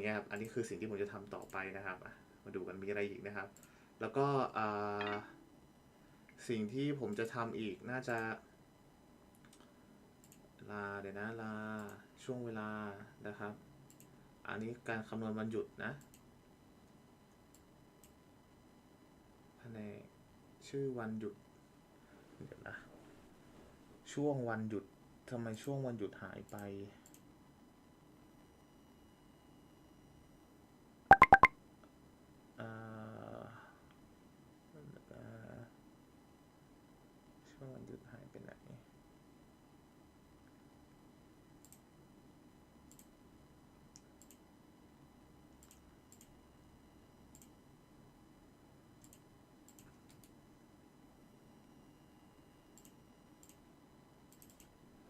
อย่างเงี้ยครับ อันนี้คือสิ่งที่ผมจะทำต่อไปนะครับ มาดูกันมีอะไรอีกนะครับ แล้วก็สิ่งที่ผมจะทำอีกน่าจะ ลาเดี๋ยวนะลาช่วงเวลานะครับ อันนี้การคำนวณวันหยุดนะแผนกชื่อวันหยุดเดี๋ยวนะช่วงวันหยุดทำไมช่วงวันหยุดหายไป อ่าเอ่อช่วงวันหยุดหายไปไหน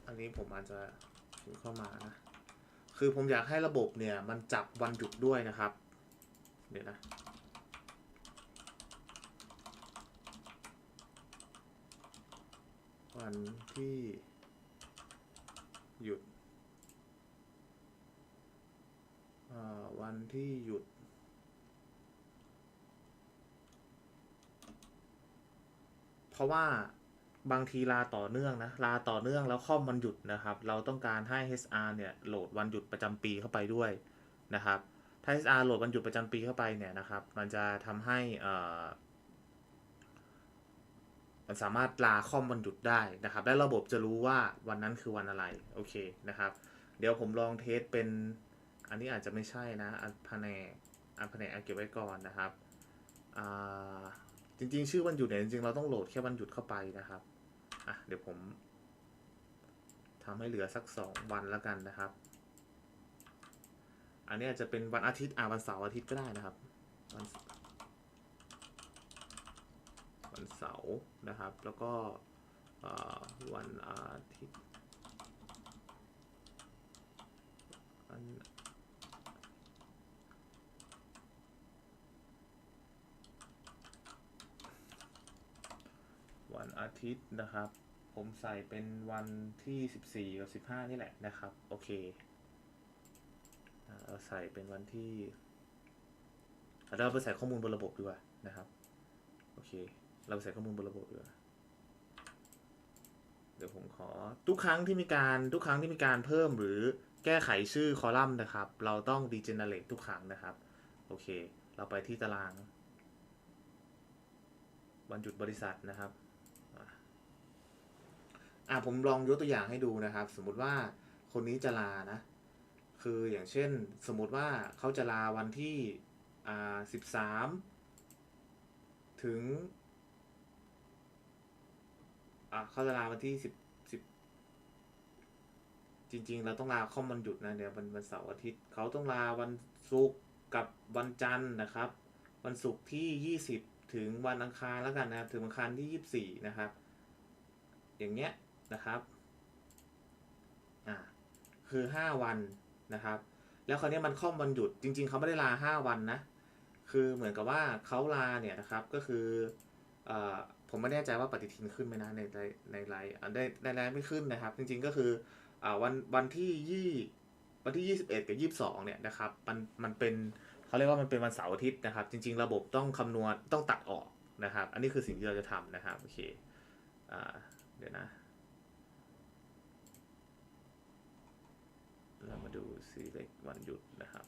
อั นี้ผมอาจจะเข้ามานะคือผมอยากให้ระบบเนี่ย มันจับวันหยุดด้วยนะครับ เดี๋ยวนะ วันที่หยุดอ่อวันที่หยุด เพราะว่า บางทีลาต่อเนื่องนะ ลาต่อเนื่องแล้วข้อมวันหยุดนะครับ เราต้องการให้ HR เนี่ยโหลดวันหยุดประจำปีเข้าไปด้วยนะครับ ถ้า HR โหลดวันหยุดประจำปีเข้าไปเนี่ยนะครับ มันจะทำให้อ่อมันสามารถลาข้อมวันหยุดได้นะครับ และระบบจะรู้ว่าวันนั้นคือวันอะไร โอเคนะครับ เดี๋ยวผมลองเทสเป็น อันนี้อาจจะไม่ใช่นะอันแผนกอันแผนกเอาเก็บไว้ก่อนนะครับอ่าจริงๆ ชื่อวันหยุดเนี่ยจริงๆ เราต้องโหลดแค่วันหยุดเข้าไปนะครับ อะเดี๋ยวผมทำให้เหลือสักสองวันแล้วกันนะครับ อันนี้อาจจะเป็นวันอาทิตย์อ่าวันเสาร์อาทิตย์ก็ได้นะครับ วันวันเสาร์นะครับ แล้วก็วันอาทิตย์วันวันอาทิตย์นะครับ ผมใส่เป็นวันที่ 14 กับ 15 นี่แหละนะครับ โอเคเราใส่เป็นวันที่เราไปใส่ข้อมูลบนระบบดีกว่านะครับ โอเค เราไปใส่ข้อมูลบนระบบดีกว่าเดี๋ยวผมขอทุกครั้งที่มีการทุกครั้งที่มีการเพิ่มหรือแก้ไขชื่อคอลัมน์นะครับ เราต้อง degenerate ทุกครั้งนะครับ โอเค เราไปที่ตาราง วันหยุดบริษัทนะครับ อะผมลองยกตัวอย่างให้ดูนะครับ สมมุติว่าคนนี้จะลานะ คืออย่างเช่น สมมุติว่าเขาจะลาวันที่อ่าสิบสามถึงอะเขาจะลาวันที่สิบสิบจริง ๆ เราต้องลาข้อมันหยุดนะเนี่ยวันวันเสาร์อาทิตย์เขาต้องลาวันศุกร์กับวันจันทร์นะครับ วันศุกร์ที่ยี่สิบถึงวันอังคารแล้วกันนะครับ ถึงวันอังคารที่ยี่สิบสี่นะครับ อย่างเงี้ย นะครับอ่าคือห้าวันนะครับ แล้วคราวนี้มันค่อมวันหยุดจริง ๆเขาไม่ได้ลาห้าวันนะ คือเหมือนกับว่าเขาลาเนี่ยนะครับก็คืออ่อผมไม่แน่ใจว่าปฏิทินขึ้นไหมนะในในไลน์ได้ในไลน์ไม่ขึ้นนะครับ จริงๆก็คืออ่าวันวันที่ยี่วันที่ยี่สิบเอ็ดกับยี่สิบสองเนี่ยนะครับมันมันเป็นเขาเรียกว่ามันเป็นวันเสาร์อาทิตย์นะครับ จริง ๆ ระบบต้องคำนวณต้องตัดออกนะครับ อันนี้คือสิ่งที่เราจะทำนะครับ โอเคอ่าเดี๋ยวนะ เรามาดู select วันหยุดนะครับ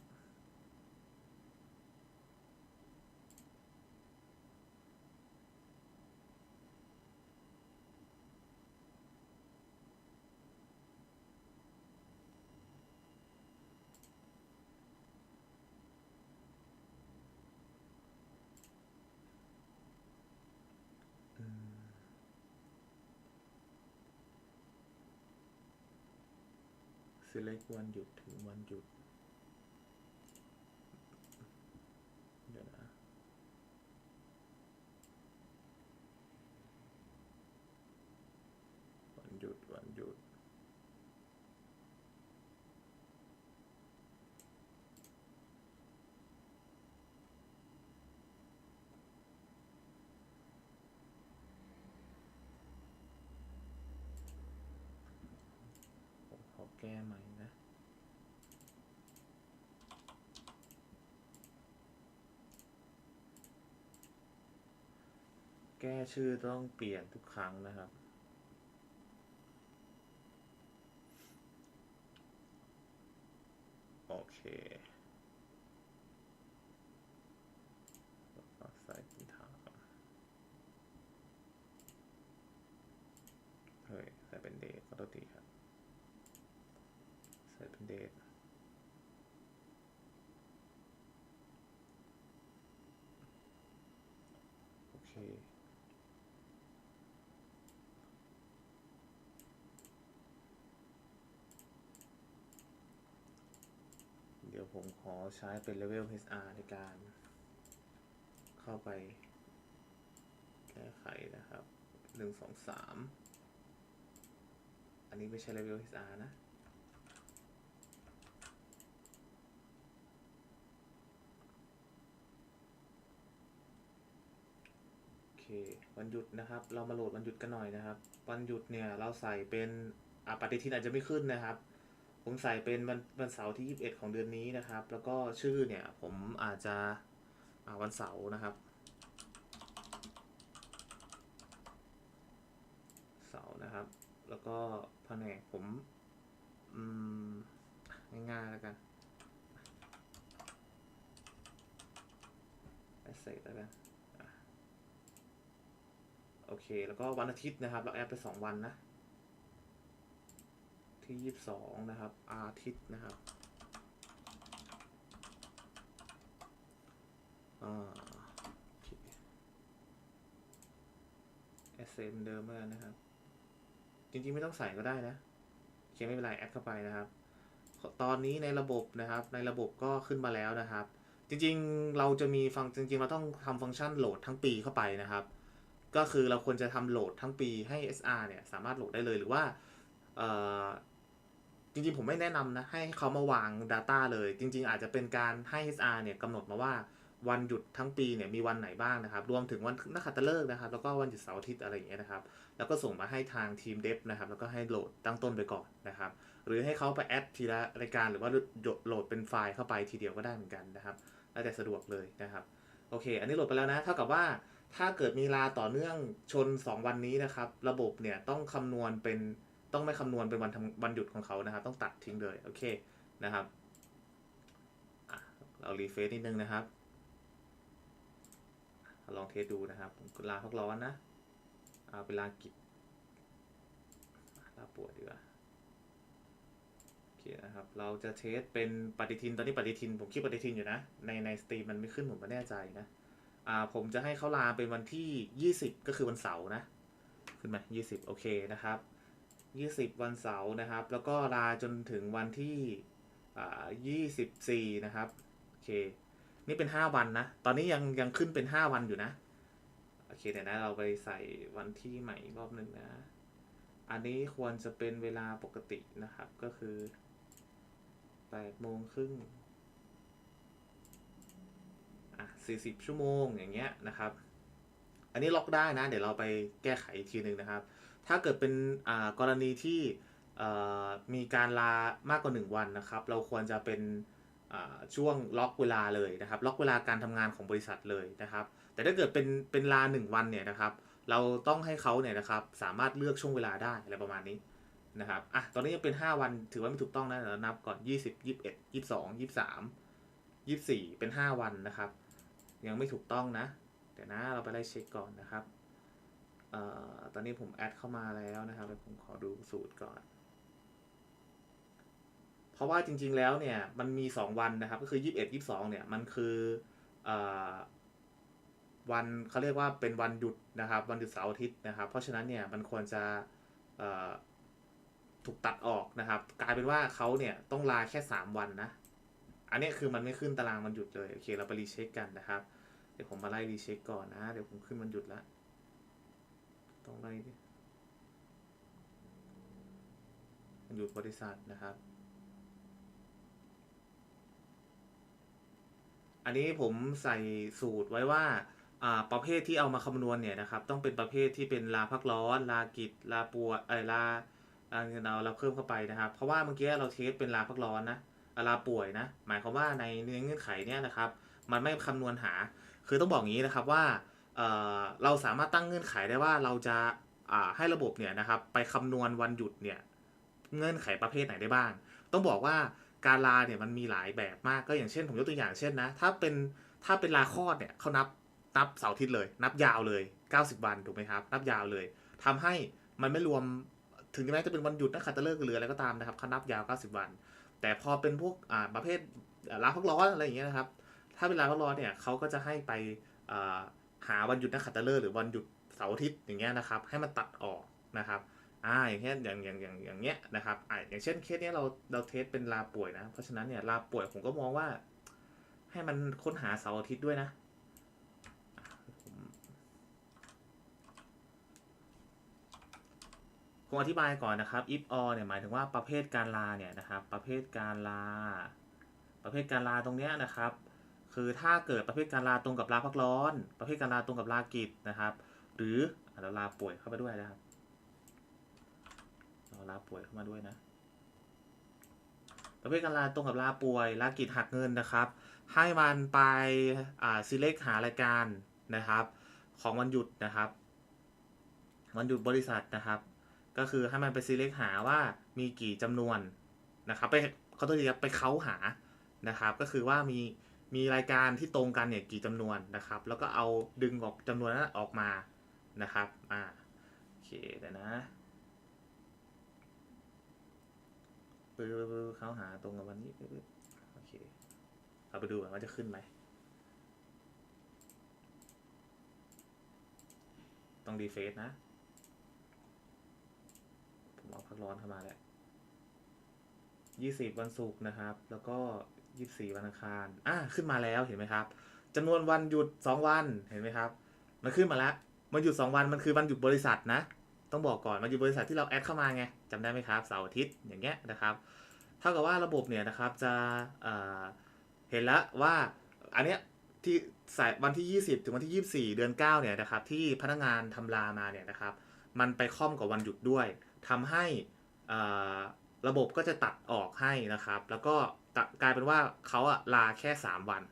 สิเล็กวันหยุดถึงวันหยุดยวนะ วันหยุด วันหยุด ผมขอแก้ใหม่นะ แก้ชื่อต้องเปลี่ยนทุกครั้งนะครับ โอเคใส่ที่ถามเฮ้ย ใส่เป็นเดทขอโทษทีครับ ใส่เป็นเดท โอเค เดี๋ยว ผมขอใช้เป็น level HR ในการเข้าไปแก้ไขนะครับหนึ่งสองสามอันนี้ไม่ใช่ level HR นะโอเควันหยุดนะครับ เรามาโหลดวันหยุดกันหน่อยนะครับ วันหยุดเนี่ยเราใส่เป็นอ่าปฏิทินอาจจะไม่ขึ้นนะครับ ผมใส่เป็นวันวันเสาร์ที่ 21 ของเดือนนี้นะครับ แล้วก็ชื่อเนี่ยผมอาจจะวันเสาร์นะครับ เสาร์นะครับ แล้วก็แผนกผมง่ายๆแล้วกัน asset แล้วกันโอเค แล้วก็วันอาทิตย์นะครับ เราแอดไปสองวันนะ ที่ยี่สิบสองนะครับ อาทิตย์นะครับอ่าโอเคแอดเซมเดิมเมอนกันะครับ จริงๆ ไม่ต้องใส่ก็ได้นะโอเคไม่เป็นไรแอดเข้าไปนะครับ ตอนนี้ในระบบนะครับ ในระบบก็ขึ้นมาแล้วนะครับ จริงๆ เราจะมีฟังจริงๆ เราต้องทำฟังก์ชันโหลดทั้งปีเข้าไปนะครับก็คือเราควรจะทำโหลดทั้งปีให้ SR เนี่ยสามารถโหลดได้เลยหรือว่า จริงๆ ผมไม่แนะนำนะ ให้เขามาวาง Data เลย จริง ๆ อาจจะเป็นการให้ SR เนี่ยกำหนดมาว่าวันหยุดทั้งปีเนี่ยมีวันไหนบ้างนะครับ รวมถึงวันนักขัตฤกษ์นะครับ แล้วก็วันหยุดเสาร์อาทิตย์อะไรอย่างเงี้ยนะครับ แล้วก็ส่งมาให้ทางทีมเดฟนะครับ แล้วก็ให้โหลดตั้งต้นไปก่อนนะครับ หรือให้เขาไปแอดทีละรายการหรือว่าโหลดเป็นไฟล์เข้าไปทีเดียวก็ได้เหมือนกันนะครับ แล้วแต่สะดวกเลยนะครับ โอเค อันนี้โหลดไปแล้วนะ เท่ากับว่าถ้าเกิดมีลาต่อเนื่องชน 2 วันนี้นะครับ ระบบเนี่ยต้องคำนวณเป็น ต้องไม่คำนวณเป็นวันทำวันหยุดของเขานะครับ ต้องตัดทิ้งเลยโอเคนะครับเรารีเฟซนิดนึงนะครับ ลองเทสดูนะครับลาพักร้อนนะเอาเป็นลากิจลาป่วยดีกว่าโอเคนะครับ เราจะเทสเป็นปฏิทินตอนนี้ปฏิทิน ผมคิดปฏิทินอยู่นะ ในในสตรีมมันไม่ขึ้นผมไม่แน่ใจนะอ่าผมจะให้เขาลาเป็นวันที่ 20 ก็คือวันเสาร์นะ ขึ้นไหม20 โอเคนะครับ 20 วันเสาร์นะครับ แล้วก็ลาจนถึงวันที่อ่า24นะครับ โอเค นี่เป็น5วันนะ ตอนนี้ยังยังขึ้นเป็น5วันอยู่นะ โอเคเดี๋ยวนะเราไปใส่วันที่ใหม่อีกรอบหนึ่งนะ อันนี้ควรจะเป็นเวลาปกตินะครับ ก็คือแปดโมงครึ่งอะสี่สิบชั่วโมงอย่างเงี้ยนะครับ อันนี้ล็อกได้นะ เดี๋ยวเราไปแก้ไขอีกทีหนึ่งนะครับ ถ้าเกิดเป็นกรณีที่มีการลามากกว่า 1 วันนะครับ เราควรจะเป็นช่วงล็อกเวลาเลยนะครับ ล็อกเวลาการทำงานของบริษัทเลยนะครับ แต่ถ้าเกิดเป็นเป็นลาหนึ่งวันเนี่ยนะครับ เราต้องให้เขาเนี่ยนะครับสามารถเลือกช่วงเวลาได้อะไรประมาณนี้นะครับอะตอนนี้ยังเป็น 5 วันถือว่าไม่ถูกต้องนะเดี๋ยวเรานับก่อน 20 21 22 23 24 เป็น 5 วันนะครับ ยังไม่ถูกต้องนะ เดี๋ยวนะเราไปไล่เช็คก่อนนะครับ ออตอนนี้ผมแอดเข้ามาแล้วนะครับเดี๋ยวผมขอดูสูตรก่อน เพราะว่าจริง ๆ แล้วเนี่ย มันมี 2 วันนะครับ ก็คือ 21 22 เนี่ย มันคืออวันเขาเรียกว่าเป็นวันหยุดนะครับ วันหยุดเสาร์อาทิตย์นะครับ เพราะฉะนั้นเนี่ยมันควรจะถูกตัดออกนะครับ กลายเป็นว่าเขาเนี่ยต้องลาแค่ 3 วันนะ อันนี้คือมันไม่ขึ้นตารางวันหยุดเลย โอเค เราไปรีเช็คกันนะครับ เดี๋ยวผมมาไล่รีเช็คก่อนนะ เดี๋ยวผมขึ้นวันหยุดละต้ องไล่ดิวันหยุดบริษัทนะครับ อันนี้ผมใส่สูตรไว้ว่าประเภทที่เอามาคำนวณเนี่ยนะครับ ต้องเป็นประเภทที่เป็นลาพักร้อน ลากิจลาปัวเออลาเราเราเพิ่มเข้าไปนะครับ เพราะว่าเมื่อกี้เราเทสเป็นลาพักร้อนนะลาป่วยนะ หมายความว่าในเงื่อนไขเนี่ยนะครับ มันไม่คำนวณหา คือต้องบอกอย่างนี้นะครับว่า เเราสามารถตั้งเงื่อนไขได้ว่าเราจะาให้ระบบเนี่ยนะครับไปคำนวณวันหยุดเนี่ยเงื่อนไขประเภทไหนได้บ้าง ต้องบอกว่าการลาเนี่ยมันมีหลายแบบมากก็อย่างเช่น ผมยกตัวอย่างเช่นนะ ถ้าเป็นถ้าเป็นลาคลอดเนี่ยเขานับนับเสาร์อาทิตย์เลย นับยาวเลย 90 วันถูกไหมครับ นับยาวเลยทำให้มันไม่รวมถึงแม้จะเป็นวันหยุดนักขัตฤกษ์หรืออะไรก็ตามนะครับเขานับยาว 90 วัน แต่พอเป็นพวกประเภทลาพักร้อนอะไรอย่างเงี้ยนะครับ ถ้าเป็นลาพักร้อนเนี่ยเขาก็จะให้ไปอ หาวันหยุดนักขัตฤกษ์หรือวันหยุดเสาร์อาทิตย์อย่างเงี้ยนะครับ ให้มันตัดออกนะครับอ่าอย่างเช่นอย่างอย่างอย่างอย่างเงี้ยนะครับอ่าอย่างเช่นเคสเนี้ยเราเราเทสเป็นลาป่วยนะ เพราะฉะนั้นเนี่ยลาป่วยผมก็มองว่า ให้มันค้นหาเสาร์อาทิตย์ด้วยนะผมอธิบายก่อนนะครับ if or เนี่ยหมายถึงว่าประเภทการลาเนี่ยนะครับ ประเภทการลา ประเภทการลาตรงเนี้ยนะครับ คือถ้าเกิดประเภทการลาตรงกับลาพักร้อน ประเภทการลาตรงกับลากิจนะครับ หรือเราลาป่วยเข้าไปด้วยนะครับเราลาป่วยเข้ามาด้วยนะประเภทการลาตรงกับลาป่วยลากิจหักเงินนะครับ ให้มันไปอ่า select หารายการนะครับ ของวันหยุดนะครับ วันหยุดบริษัทนะครับ ก็คือให้มันไป select หาว่ามีกี่จำนวนนะครับ ไปเขาตัวเรียไปเค้าหานะครับ ก็คือว่ามี มีรายการที่ตรงกันเนี่ยกี่จำนวนนะครับ แล้วก็เอาดึงออกจำนวนนั้นออกมานะครับอ่าโอเคเดี๋ยวนะปื้อปื้อเขาหาตรงกับวันนี้โอเคเราไปดูกันว่าจะขึ้นไหมต้องดีเฟซนะ ผมเอาพักร้อนเข้ามาแล้วยี่สิบวันศุกร์นะครับ แล้วก็ ยี่สี่วันอังคาร อะขึ้นมาแล้วเห็นไหมครับจำนวนวันหยุดสองวันเห็นไหมครับ มันขึ้นมาแล้ว มันหยุดสองวันมันคือวันหยุดบริษัทนะ ต้องบอกก่อนมันหยุดบริษัทที่เราแอดเข้ามาไงจำได้ไหมครับเสาร์อาทิตย์อย่างเงี้ยนะครับเท่ากับว่าระบบเนี่ยนะครับจะเเห็นแล้วว่าอันเนี้ยที่สายวันที่ 20 ถึงวันที่ 24 เดือน 9 เนี่ยนะครับที่พนักงานทำลามาเนี่ยนะครับ มันไปค่อมกับวันหยุดด้วยทำให้ ระบบก็จะตัดออกให้นะครับ แล้วก็กลายเป็นว่าเขาอะลาแค่ 3 วัน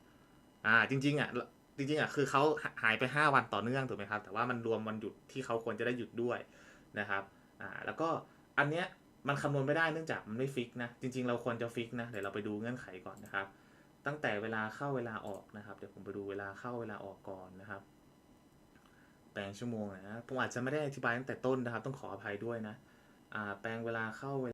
อ่าจริงๆอะจริงๆอะคือเขาหายไป 5 วันต่อเนื่องถูกไหมครับ แต่ว่ามันรวมวันหยุดที่เขาควรจะได้หยุดด้วยนะครับอ่าแล้วก็อันเนี้ยมันคำนวณไม่ได้เนื่องจากมันไม่ฟิกนะ จริง ๆ เราควรจะฟิกนะ เดี๋ยวเราไปดูเงื่อนไขก่อนนะครับ ตั้งแต่เวลาเข้าเวลาออกนะครับ เดี๋ยวผมไปดูเวลาเข้าเวลาออกก่อนนะครับ แปลงชั่วโมงนะ ผมอาจจะไม่ได้อธิบายตั้งแต่ต้นนะครับ ต้องขออภัยด้วยนะ อ่า แปลงเวลาเข้าเวลา